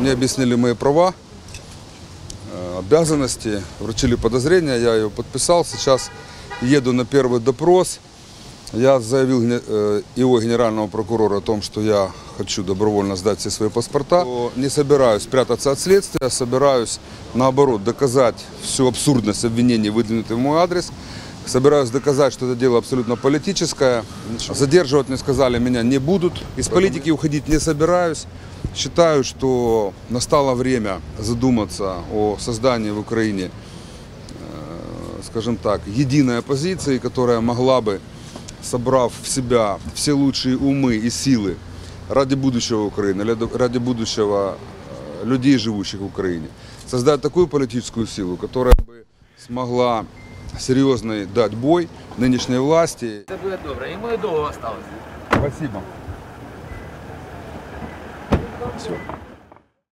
Мне объяснили мои права, обязанности, вручили подозрения, я ее подписал. Сейчас еду на первый допрос. Я заявил его генерального прокурора о том, что я хочу добровольно сдать все свои паспорта. Не собираюсь прятаться от следствия, собираюсь, наоборот, доказать всю абсурдность обвинений, выдвинутых в мой адрес. Собираюсь доказать, что это дело абсолютно политическое. Задерживать, мне сказали, меня не будут. Из политики уходить не собираюсь. Считаю, что настало время задуматься о создании в Украине, э, скажем так, единой оппозиции, которая могла бы, собрав в себя все лучшие умы и силы ради будущего Украины, ради- ради будущего э, людей, живущих в Украине, создать такую политическую силу, которая бы смогла серьезный дать бой нынешней власти. Це буде добре. Йому і довго осталось. Спасибо. Все.